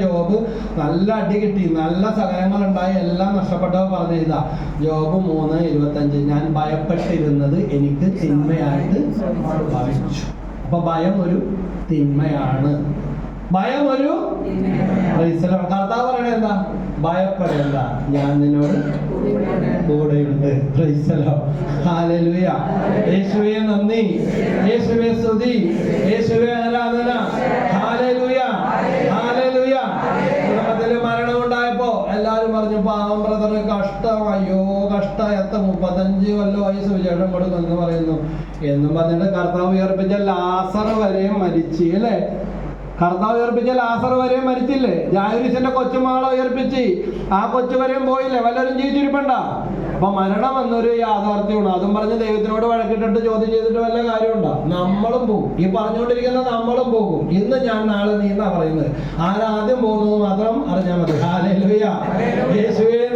Job നല്ല അടി കിട്ടി നല്ല സഹായങ്ങൾ ഉണ്ടായി എല്ലാം നഷ്ടപ്പെട്ടവ പറഞ്ഞ ഇതാ ജോബ് മൂന്ന് ഇരുപത്തഞ്ച്. ഞാൻ ഭയപ്പെട്ടിരുന്നത് എനിക്ക് തിന്മയായിട്ട് ഭാവിച്ചു അപ്പൊ ഭയം ഒരു തിന്മയാണ്. ഭയം ഒരു. കർത്താവ് പറയണ എന്താ? ഭയപ്പെടേണ്ട. ഞാൻ നിന്നോട് കൂടെയുണ്ട്. നന്ദി. യേശുവേ സ്തുതി. യേശുവേ ആരാധന. എത്ര മുപ്പത്തഞ്ച് കൊല്ലം വയസ്സ് കൊടുക്കും എന്ന് പറയുന്നു. എന്നും പറഞ്ഞിട്ട് കർത്താവ് ഉയർപ്പിച്ച ലാസർ വരെയും മരിച്ചു അല്ലേ? കർത്താവ് ഉയർപ്പിച്ച ലാസർ വരെയും മരിച്ചില്ലേ? ജായുരിസിന്റെ കൊച്ചുമകളെ ഉയർപ്പിച്ച്. ആ കൊച്ചു വരെയും പോയില്ലേ? വല്ലവരും ജീവിച്ചിരിപ്പണ്ട? അപ്പൊ മരണം എന്നൊരു യാഥാർത്ഥ്യമാണ് അതും പറഞ്ഞ് ദൈവത്തിനോട് വഴക്കിട്ടിട്ട് ചോദ്യം ചെയ്തിട്ട് വല്ല കാര്യമുണ്ടോ? നമ്മളും പോകും. ഈ പറഞ്ഞുകൊണ്ടിരിക്കുന്ന നമ്മളും പോകും. ഇന്ന് ഞാൻ നാളെ നീ എന്നാ പറയുന്നത്? ആരാദ്യം പോകുന്നത് മാത്രം അറിഞ്ഞാൽ മതി.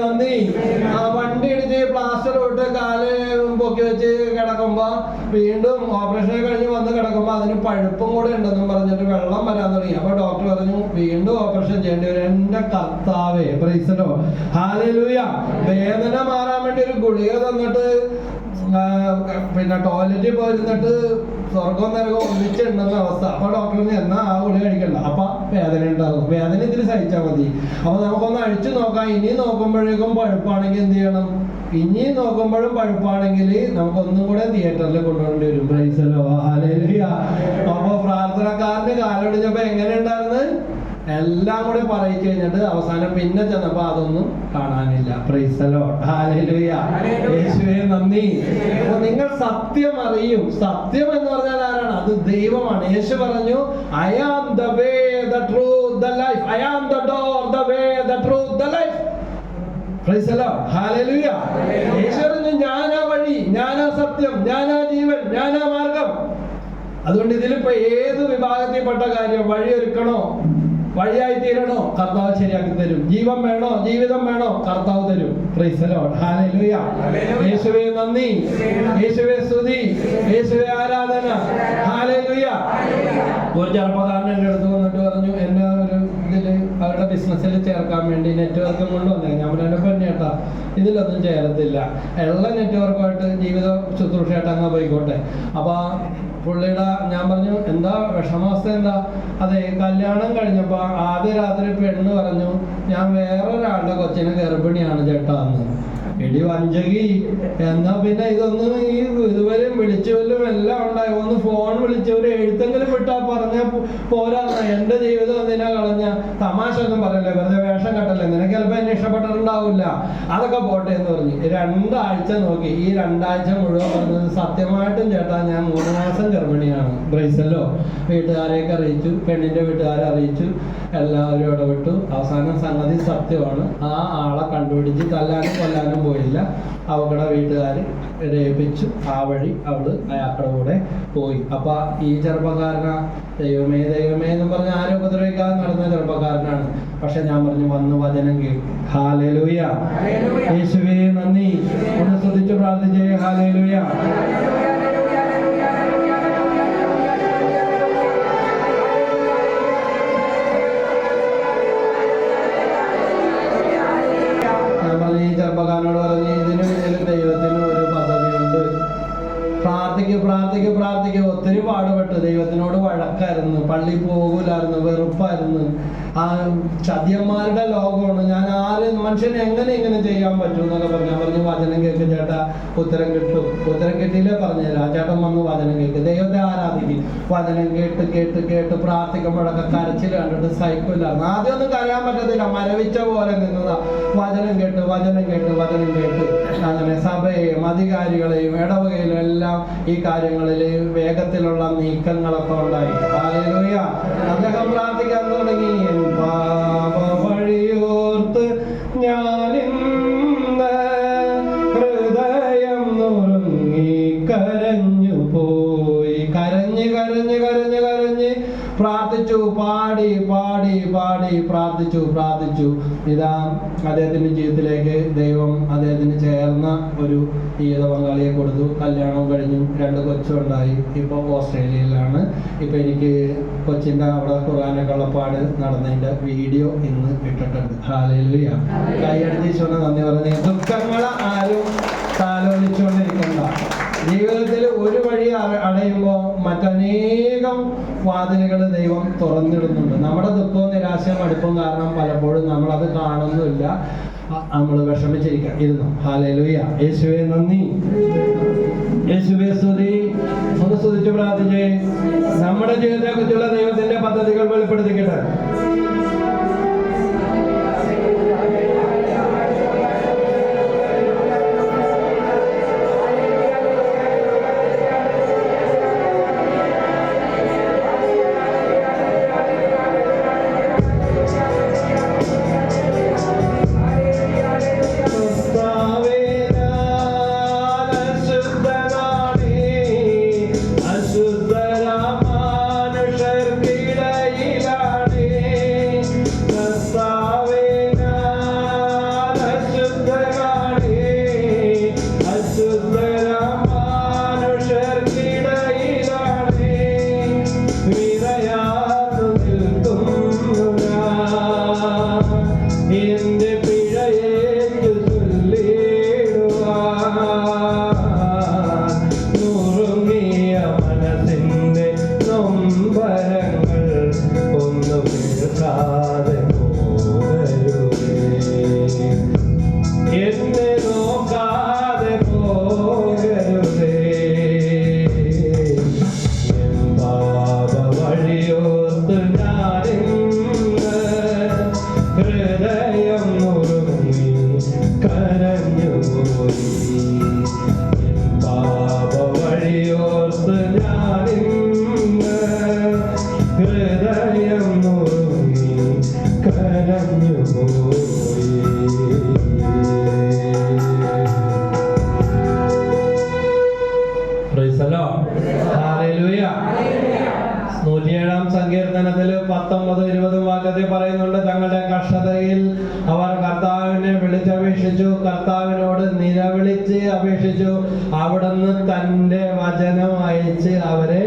നന്ദി. വണ്ടി ഇടിച്ച് പ്ലാസ്റ്റർ ഇട്ട് കാൽ പൊക്കി വെച്ച് കിടക്കുമ്പോ വീണ്ടും ഓപ്പറേഷൻ കഴിഞ്ഞ് വന്ന് കിടക്കുമ്പോ അതിന് പഴുപ്പും കൂടെ ഉണ്ടെന്നും പറഞ്ഞിട്ട് വെള്ളം വരാൻ തുടങ്ങി. അപ്പൊ ഡോക്ടർ പറഞ്ഞു വീണ്ടും ഓപ്പറേഷൻ ചെയ്യേണ്ടി വരും. എന്റെ കർത്താവേ പ്രൈസലോ ഹാലലൂയ വേദന മാറാൻ വേണ്ടി ഒരു ഗുളിക തന്നിട്ട് പിന്നെ ടോയ്ലറ്റിൽ പോയിരുന്നിട്ട് സ്വർഗവും നരകവും ഒന്നിച്ചുണ്ടെന്ന അവസ്ഥ. അപ്പൊ ഡോക്ടറിന് എന്നാ ആ ഗുളി കഴിക്കണ്ട. അപ്പൊ വേദന ഉണ്ടാകും. വേദന ഇതിൽ സഹിച്ചാൽ മതി. അപ്പൊ നമുക്കൊന്ന് അഴിച്ചു നോക്കാം. ഇനി നോക്കുമ്പോഴേക്കും പഴുപ്പാണെങ്കിൽ എന്ത് ചെയ്യണം? ഇനി നോക്കുമ്പോഴും പഴുപ്പാണെങ്കിൽ നമുക്കൊന്നും കൂടെ തിയേറ്ററിൽ കൊണ്ടുപോകേണ്ടി വരും. പ്രൈസലോ അപ്പൊ പ്രാർത്ഥനക്കാരന് കാലൊടിഞ്ഞപ്പോ എങ്ങനെ ഉണ്ടായിരുന്നു? എല്ലാം കൂടെ പറയി കഴിഞ്ഞിട്ട് അവസാനം പിന്നെ ചെന്നപ്പോ അതൊന്നും കാണാനില്ല. പ്രൈസലോ ഹാലേലുയ യേശുവേ നന്ദി. അപ്പൊ നിങ്ങൾ സത്യം അറിയും. സത്യം എന്ന് പറഞ്ഞാൽ ആരാണ്? അത് ദൈവമാണ്. യേശു പറഞ്ഞു I am the way the truth the life I am the door the way the truth the life Lord. Hallelujah. Yeshu പറഞ്ഞു ഞാനാ വഴി ഞാനാ സത്യം ഞാനാ ജീവൻ ഞാനാ മാർഗം. അതുകൊണ്ട് ഇതിലിപ്പോ ഏത് വിഭാഗത്തിൽപ്പെട്ട കാര്യം വഴിയൊരുക്കണോ? വഴിയായി തീരണോ? കർത്താവ് ശരിയാക്കി തരും. ജീവൻ വേണോ? ജീവിതം വേണോ? കർത്താവ് തരും. യേശുവേ നന്ദി. യേശുവേ സ്തുതി. യേശുവേ ആരാധന. ഒരു ചെറുപ്പക്കാരൻ എന്റെ അടുത്ത് വന്നിട്ട് പറഞ്ഞു എന്നെ ഒരു ഇതിൽ അവരുടെ ബിസിനസ്സിൽ ചേർക്കാൻ വേണ്ടി നെറ്റ്വർക്ക് കൊണ്ട് വന്നേ. ഞാൻ പറഞ്ഞു പൊന്നെ ചേട്ടാ ഇതിലൊന്നും ചേരത്തില്ല. എല്ലാ നെറ്റ്വർക്കുമായിട്ട് ജീവിത ശുശ്രൂഷയായിട്ട് അങ്ങ് പോയിക്കോട്ടെ. അപ്പൊ പുള്ളിയുടെ ഞാൻ പറഞ്ഞു എന്താ വിഷമാവസ്ഥ? എന്താ? അതെ കല്യാണം കഴിഞ്ഞപ്പോൾ ആദ്യ രാത്രി പെണ്ണ് പറഞ്ഞു ഞാൻ വേറൊരാളുടെ കൊച്ചിനെ ഗർഭിണിയാണ് ചേട്ടാ എന്ന് എടി വഞ്ചകി. എന്നാ പിന്നെ ഇതൊന്നും ഈ ഇതുവരെയും വിളിച്ചവരും എല്ലാം ഉണ്ടായി. ഒന്ന് ഫോൺ വിളിച്ചവര് എഴുത്തെങ്കിലും വിട്ടാ പറഞ്ഞ പോരാ എന്റെ ജീവിതം എന്തിനാ കളഞ്ഞ? തമാശ ഒന്നും പറയല്ലേ. വെറുതെ വേഷം കെട്ടല്ലേ. നിനക്ക് ചിലപ്പോ എന്നെ ഇഷ്ടപ്പെട്ടിട്ടുണ്ടാവില്ല. അതൊക്കെ പോട്ടെ എന്ന് പറഞ്ഞു. രണ്ടാഴ്ച നോക്കി. ഈ രണ്ടാഴ്ച മുഴുവൻ പറഞ്ഞത് സത്യമായിട്ടും ചേട്ടാ ഞാൻ മൂന്ന് മാസം ഗർഭിണിയാണ്. ബ്രൈസല്ലോ വീട്ടുകാരെയൊക്കെ അറിയിച്ചു. പെണ്ണിന്റെ വീട്ടുകാരെ അറിയിച്ചു. എല്ലാവരും ഇടപെട്ടു. അവസാനം സംഗതി സത്യമാണ്. ആ ആളെ കണ്ടുപിടിച്ച് തല്ലാനും കൊല്ലാനും പോയില്ല. അവക്കടെ വീട്ടുകാർ രേപിച്ചു. ആ വഴി അവൾ അയാളുടെ കൂടെ പോയി. അപ്പൊ ഈ ചെറുപ്പക്കാരന ദൈവമേ ദൈവമേ എന്ന് പറഞ്ഞ് ആരും ഉപദ്രവിക്കാതെ നടന്ന ചെറുപ്പക്കാരനാണ്. പക്ഷെ ഞാൻ പറഞ്ഞു വന്ന് വചനം കേൾക്കും ഹാലേലൂയ. യേശുവേ നന്ദി. ഒന്ന് ശ്രദ്ധിച്ചു പ്രാർത്ഥിച്ചേ. ഹാലേലൂയ. പ്രാർത്ഥിക്ക് പ്രാർത്ഥിക്ക്. ഒത്തിരി പാടുപെട്ട്. ദൈവത്തിനോട് വഴക്കായിരുന്നു. പള്ളി പോകൂലായിരുന്നു. വെറുപ്പായിരുന്നു. ആ ചതിയന്മാരുടെ ലോകമാണ്. ഞാൻ ആര് മനുഷ്യനെ എങ്ങനെ ഇങ്ങനെ ചെയ്യാൻ പറ്റും എന്നൊക്കെ പറഞ്ഞു. പറഞ്ഞു വചനം കേൾക്ക് ചേട്ടാ. ഉത്തരം കിട്ടും. ഉത്തരം കിട്ടിയില്ലേ പറഞ്ഞുതരാം ആ ചേട്ടൻ വന്ന് വചനം കേൾക്ക്. ദൈവത്തെ ആരാധിക്കും? വചനം കേട്ട് കേട്ട് കേട്ട് പ്രാർത്ഥിക്കുമ്പോഴൊക്കെ കരച്ചിൽ കണ്ടിട്ട് സൈക്കില്ലായിരുന്നു ആദ്യം ഒന്നും കരയാൻ പറ്റത്തില്ല. മരവിച്ച പോലെ നിന്നതാ. വചനം കേട്ട് വചനം കേട്ട് വചനം കേട്ട്. അങ്ങനെ സഭയെയും അധികാരികളെയും ഇടവകയിലും എല്ലാം ഈ കാര്യങ്ങളിൽ വേഗത്തിലുള്ള നീക്കങ്ങളൊക്കെ ഉണ്ടായി. അദ്ദേഹം പ്രാർത്ഥിക്കാൻ തുടങ്ങി. കരഞ്ഞ് കരഞ്ഞ് കരഞ്ഞ്. പ്രാർത്ഥിച്ചു പാടി പാടി പാടി. പ്രാർത്ഥിച്ചു പ്രാർത്ഥിച്ചു. ഇതാ അദ്ദേഹത്തിന്റെ ജീവിതത്തിലേക്ക് ദൈവം അദ്ദേഹത്തിന് ചേർന്ന ഒരു ജീവിത പങ്കാളിയെ കൊടുത്തു. കല്യാണം കഴിഞ്ഞു. രണ്ട് കൊച്ചുണ്ടായി. ഇപ്പോൾ ഓസ്ട്രേലിയയിലാണ്. ഇപ്പൊ എനിക്ക് കൊച്ചിന്റെ അവിടെ ഖുറാന കള്ളപ്പാട് നടന്നതിന്റെ വീഡിയോ ഇന്ന് ഇട്ടിട്ടുണ്ട്. ഹാലയിലുയ കൈയടിച്ച് ഈശോനെ നന്ദി പറഞ്ഞ് ദുഃഖങ്ങൾ ആരും താലോലിച്ചുകൊണ്ടിരിക്കണ്ട ജീവിതത്തിൽ ഒരു വഴി അട- മറ്റനേകം വാതിലുകൾ ദൈവം തുറന്നിടുന്നുണ്ട്. നമ്മുടെ ദുഃഖവും നിരാശയും അടുപ്പം കാരണം പലപ്പോഴും നമ്മൾ അത് കാണുന്നില്ല നമ്മൾ വിഷമിച്ചിരിക്കാം. ഇരുന്നു? ഹാലയിലുയ യേശുവെ നന്ദി. യേശുവെ സ്തുതി. ഒന്ന് സ്തുതിച്ച് പ്രാർത്ഥിച്ചേ. നമ്മുടെ ജീവിതത്തെ കുറിച്ചുള്ള ദൈവത്തിന്റെ പദ്ധതികൾ വെളിപ്പെടുത്തിക്കട്ടെ. നൂറ്റിയേഴാം സങ്കീർത്തനത്തിൽ പത്തൊമ്പത് ഇരുപതും വാക്യത്തിൽ പറയുന്നുണ്ട് തങ്ങളുടെ കഷ്ടതയിൽ വിളിച്ചപേക്ഷിച്ചു കർത്താവിനോട് നിലവിളിച്ച് അപേക്ഷിച്ചു അവിടുന്ന് തന്റെ വചനം അയച്ച് അവരെ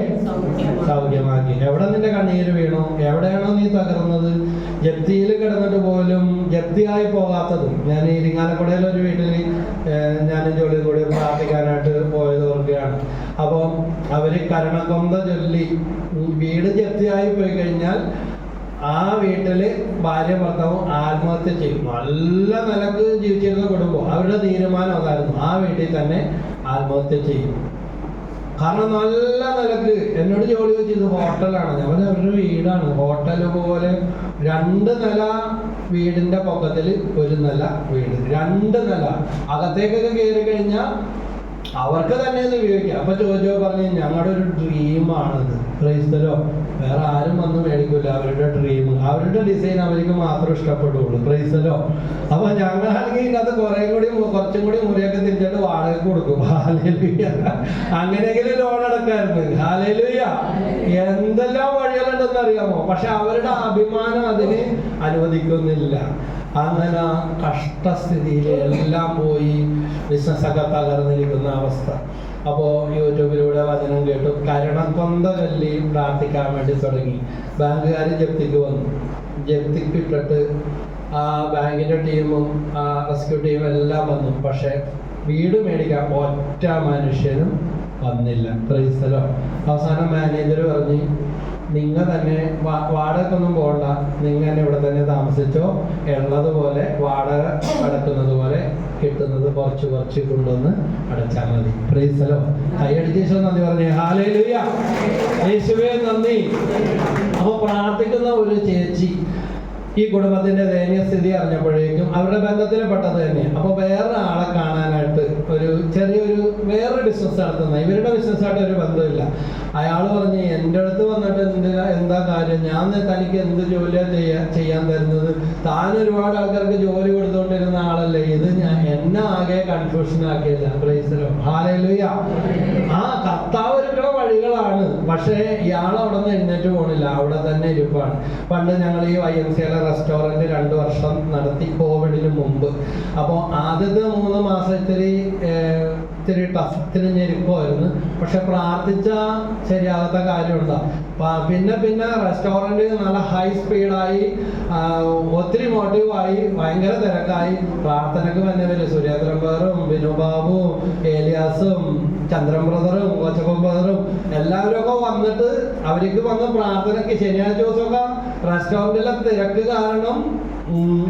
സൗഖ്യമാക്കി. എവിടെ നിന്റെ കണ്ണീര് വീണു? എവിടെയാണോ നീ തകർന്നത്? ജപ്തിയിൽ കിടന്നിട്ട് പോലും ജപ്തിയായി പോകാത്തതും. ഞാൻ ഇരിങ്ങാലക്കുടയിൽ ഒരു വീട്ടിൽ ഞാൻ ജോലി കൂടി പ്രാർത്ഥിക്കാനായിട്ട് പോയത് ഓർക്കുകയാണ്. അപ്പം അവർ കരണകൊന്ത ചൊല്ലി വീട് ജപ്തിയായി പോയി കഴിഞ്ഞാൽ ആ വീട്ടിൽ ഭാര്യ ഭർത്താവും ആത്മഹത്യ ചെയ്യും. നല്ല നിലയ്ക്ക് ജീവിച്ചിരുന്ന കുടുംബം. അവരുടെ തീരുമാനം അതായിരുന്നു. ആ വീട്ടിൽ തന്നെ ആത്മഹത്യ ചെയ്യും. കാരണം നല്ല നിലയ്ക്ക് എന്നോട് ജോലി വെച്ചത് ഹോട്ടലാണ്. ഞാൻ അവരുടെ വീടാണ്. ഹോട്ടൽ പോലെ രണ്ട് നില വീടിന്റെ പൊക്കത്തിൽ ഒരു നില വീട്. രണ്ട് നില. അകത്തേക്കൊക്കെ കയറി കഴിഞ്ഞാൽ അവർക്ക് തന്നെ ഇത് ഉപയോഗിക്കാം. അപ്പൊ ചോദിച്ചോ പറഞ്ഞു ഞങ്ങളുടെ ഒരു ഡ്രീമാണത് ക്രൈസ്തലോ വേറെ ആരും വന്ന് മേടിക്കില്ല അവരുടെ ഡ്രീം അവരുടെ ഡിസൈൻ അവർക്ക് മാത്രം ഇഷ്ടപ്പെടുള്ളൂ. ക്രൈസ്തലോ അപ്പൊ ഞങ്ങളാണെങ്കിൽ ഇതിനകത്ത് കുറെ കൂടി കുറച്ചും കൂടി മുറിയൊക്കെ തിരിച്ചിട്ട് വാടക കൊടുക്കും. അങ്ങനെയെങ്കിലും ലോൺ എടുക്കായിരുന്നു ഹാലേലുയ എന്തെല്ലാം വഴികളുണ്ടെന്ന് അറിയാമോ? പക്ഷെ അവരുടെ അഭിമാനം അതിന് അനുവദിക്കുന്നില്ല. അങ്ങനെ കഷ്ടസ്ഥിതിയിൽ എല്ലാം പോയി ബിസിനസ്സൊക്കെ തകർന്നിരിക്കുന്ന അവസ്ഥ. അപ്പോൾ യൂട്യൂബിലൂടെ വചനം കേട്ടു. കരണക്കൊന്ത ചൊല്ലി പ്രാർത്ഥിക്കാൻ വേണ്ടി തുടങ്ങി. ബാങ്കുകാർ ജപ്തിക്ക് വന്നു. ജപ്തിക്ക് ഇട്ടിട്ട് ആ ബാങ്കിന്റെ ടീമും ആ റെസ്ക്യൂ ടീമും എല്ലാം വന്നു. പക്ഷേ വീട് മേടിക്കാൻ ഒറ്റ മനുഷ്യനും വന്നില്ല. പ്രൈസലോ അവസാനം മാനേജർ പറഞ്ഞ് നിങ്ങൾ തന്നെ വാ- വാടകയ്ക്കൊന്നും പോകണ്ട നിങ്ങൾ ഇവിടെ തന്നെ താമസിച്ചോ? ഉള്ളതുപോലെ വാടക അടക്കുന്നത് പോലെ കിട്ടുന്നത് കുറച്ച് കുറച്ച് കൊണ്ടുവന്ന് അടച്ചാൽ മതി പ്രീസലോ കൈയടിച്ചോ നന്ദി പറഞ്ഞു. ഹാലേലുയ യേശുവേ നന്ദി. അപ്പൊ പ്രാർത്ഥിക്കുന്ന ഒരു ചേച്ചി ഈ കുടുംബത്തിന്റെ ദയനീയ സ്ഥിതി അറിഞ്ഞപ്പോഴേക്കും അവരുടെ ബന്ധത്തിൽ പെട്ടത് തന്നെ അപ്പൊ വേറെ ആളെ കാണാനായിട്ട് ഒരു ചെറിയൊരു വേറൊരു ബിസിനസ് നടത്തുന്ന ഇവരുടെ ബിസിനസ്സായിട്ട് ഒരു ബന്ധമില്ല അയാൾ പറഞ്ഞ് എന്റെ അടുത്ത് വന്നിട്ട് എന്തിനാ എന്താ കാര്യം? ഞാൻ തനിക്ക് എന്ത് ജോലിയാണ് ചെയ്യാൻ ചെയ്യാൻ തരുന്നത്? താൻ ഒരുപാട് ആൾക്കാർക്ക് ജോലി കൊടുത്തുകൊണ്ടിരുന്ന ആളല്ലേ? ഇത് ഞാൻ എന്നെ ആകെ കൺഫ്യൂഷൻ ആക്കിയില്ല പ്രൈസലോ ഹാലയിലുയ ആ കർത്താവ് വഴികളാണ്. പക്ഷേ ഇയാൾ അവിടെ നിന്ന് എഴുന്നേറ്റ് പോണില്ല. അവിടെ തന്നെ ഇരിപ്പാണ്. പണ്ട് ഞങ്ങൾ ഈ വൈ എം സിയിലെ റെസ്റ്റോറന്റ് രണ്ട് വർഷം നടത്തി കോവിഡിന് മുമ്പ്. അപ്പോൾ ആദ്യത്തെ മൂന്ന് മാസം ഇത്തിരി ടഫ് ഇത്തിരി ഞെരുക്കമായിരുന്നു പക്ഷെ പ്രാർത്ഥിച്ച ശരിയാകാത്ത കാര്യമുണ്ടോ. പിന്നെ പിന്നെ റെസ്റ്റോറന്റ് നല്ല ഹൈ സ്പീഡായി ഒത്തിരി മോട്ടീവായി ഭയങ്കര തിരക്കായി. പ്രാർത്ഥനക്ക് തന്നെ വരും. സുരേന്ദ്രൻ പേറും ബിനുബാബുവും ഏലിയാസും ചന്ദ്രൻ ബ്രദറും കൊച്ചപ്പൻ ബ്രദറും എല്ലാവരും ഒക്കെ വന്നിട്ട് അവർക്ക് വന്ന പ്രാർത്ഥനയ്ക്ക് ശനിയാഴ്ച ദിവസമൊക്കെ റെസ്റ്റോറന്റിലെ തിരക്ക് കാരണം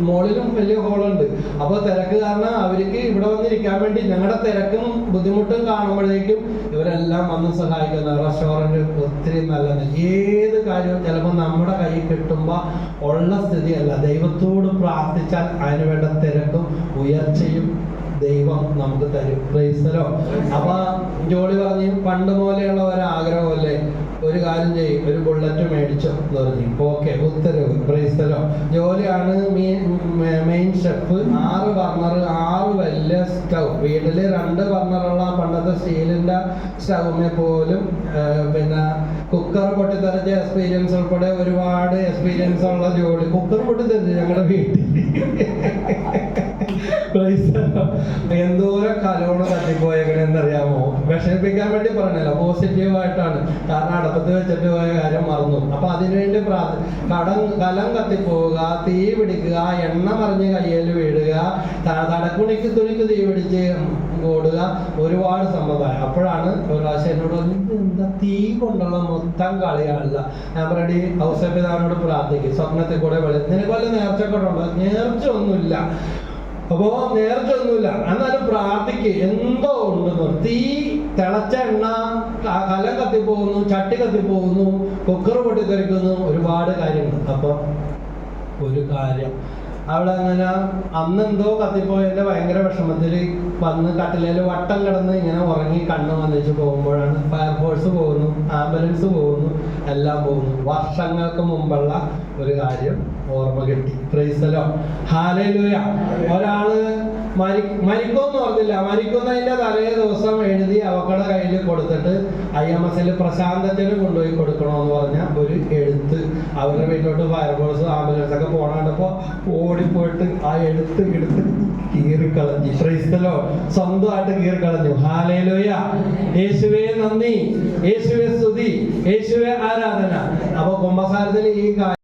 മോളിലും വലിയ ഹോളുണ്ട് അപ്പോൾ തിരക്ക് കാരണം അവർക്ക് ഇവിടെ വന്നിരിക്കാൻ വേണ്ടി ഞങ്ങളുടെ തിരക്കും ബുദ്ധിമുട്ടും കാണുമ്പോഴേക്കും ഇവരെല്ലാം വന്ന് സഹായിക്കുന്ന റെസ്റ്റോറന്റ് ഒത്തിരി നല്ലത്. ഏത് കാര്യവും ചിലപ്പോൾ നമ്മുടെ കയ്യിൽ കിട്ടുമ്പോൾ ഉള്ള സ്ഥിതിയല്ല. ദൈവത്തോട് പ്രാർത്ഥിച്ചാൽ അതിന് വേണ്ട തിരക്കും ഉയർച്ചയും ദൈവം നമുക്ക് തരും. പ്രൈസലോ അപ്പൊ ജോളി പറഞ്ഞു പണ്ട് പോലെയുള്ള ഒരു ആഗ്രഹമല്ലേ ഒരു കാര്യം ചെയ്യും ഒരു ബുള്ളറ്റ് മേടിച്ചോ എന്ന് പറഞ്ഞു. ഓക്കെ ഉത്തരവ് പ്രൈസ്തലോ ജോലിയാണ് മെയിൻ ഷെഫ് ആറ് ബർണർ ആറ് വലിയ സ്റ്റൗ വീട്ടിൽ രണ്ട് ബർണറുള്ള പണ്ടത്തെ സ്റ്റീലിന്റെ സ്റ്റൗമേ പോലും പിന്നെ കുക്കർ പൊട്ടിത്തെറിച്ച എക്സ്പീരിയൻസ് ഉൾപ്പെടെ ഒരുപാട് എക്സ്പീരിയൻസ് ഉള്ള ജോലി. കുക്കർ പൊട്ടിത്തെറിച്ച് ഞങ്ങളുടെ വീട്ടിൽ. എന്തോരം കലോണ് തട്ടിപ്പോയെന്നറിയാമോ വിഷമിപ്പിക്കാൻ വേണ്ടി പറഞ്ഞല്ലോ. പോസിറ്റീവ് ആയിട്ടാണ് കാരണം അടപ്പത്ത് വെച്ചിട്ട് പോയ കാര്യം മറന്നു. അപ്പൊ അതിനുവേണ്ടി പ്രാർത്ഥന കടം കലം കത്തിപ്പോവുക തീ പിടിക്കുക എണ്ണ മറിഞ്ഞ് കയ്യിൽ വീഴുക തടക്കുണിക്ക് തുണിക്ക് തീ പിടിച്ച് ഓടുക ഒരുപാട് സമ്പ്രദായം. അപ്പോഴാണ് ഒരു പ്രാവശ്യം എന്നോട് എന്താ തീ കൊണ്ടുള്ള മൊത്തം കളിയാണില്ല ഞാൻ പറയടി ഔസപിതാവിനോട് പ്രാർത്ഥിക്കും. സ്വപ്നത്തിൽ കൂടെ വെളി നിനക്ക് വല്ല നേർച്ചക്കൊണ്ടുണ്ടോ നേർച്ച ഒന്നുമില്ല അപ്പോ നേരത്തെ ഒന്നുമില്ല. എന്നാലും പ്രാർത്ഥിക്ക്. എന്തോ ഉണ്ടെന്ന് തീ തിളച്ച എണ്ണ കലം കത്തിപ്പോകുന്നു ചട്ടി കത്തിപ്പോകുന്നു കുക്കർ പൊട്ടിത്തെറിക്കുന്നു ഒരുപാട് കാര്യങ്ങൾ. അപ്പൊ ഒരു കാര്യം. അവിടെ അങ്ങനെ അന്ന് എന്തോ കത്തിപ്പോയതിന്റെ ഭയങ്കര വിഷമത്തിൽ വന്ന് കട്ടിലേൽ വട്ടം കിടന്ന് ഇങ്ങനെ ഉറങ്ങി കണ്ണ് വന്നിച്ച് പോകുമ്പോഴാണ് ഫയർഫോഴ്സ് പോകുന്നു ആംബുലൻസ് പോകുന്നു എല്ലാം പോകുന്നു. വർഷങ്ങൾക്ക് മുമ്പുള്ള ഒരു കാര്യം. ഓർമ്മ കിട്ടി. പ്രൈസലോ ഹാലയിലൂയ ഒരാൾ മരി മരിക്കുമെന്ന് ഓർത്തില്ല. മരിക്കുന്നതിന്റെ തലേ ദിവസം എഴുതി അവക്കടെ കയ്യിൽ കൊടുത്തിട്ട് ഐ എം എസിൽ പ്രശാന്തത്തിന് കൊണ്ടുപോയി കൊടുക്കണമെന്ന് പറഞ്ഞ ഒരു എഴുത്ത്. അവരുടെ വീട്ടിലോട്ട് ഫയർഫോഴ്സ് ആംബുലൻസ് ഒക്കെ പോണണ്ടപ്പോ ഓടിപ്പോയിട്ട് ആ എഴുത്ത് എടുത്ത് കീറിക്കളഞ്ഞു. ക്രൈസ്തലോ സ്വന്തമായിട്ട് കീറിക്കളഞ്ഞു. ഹാലയിലൂയ യേശുവേ നന്ദി. യേശുവേ സ്തുതി. യേശുവേ ആരാധന. അപ്പൊ കുംഭസാരത്തിൽ ഈ കാര്യം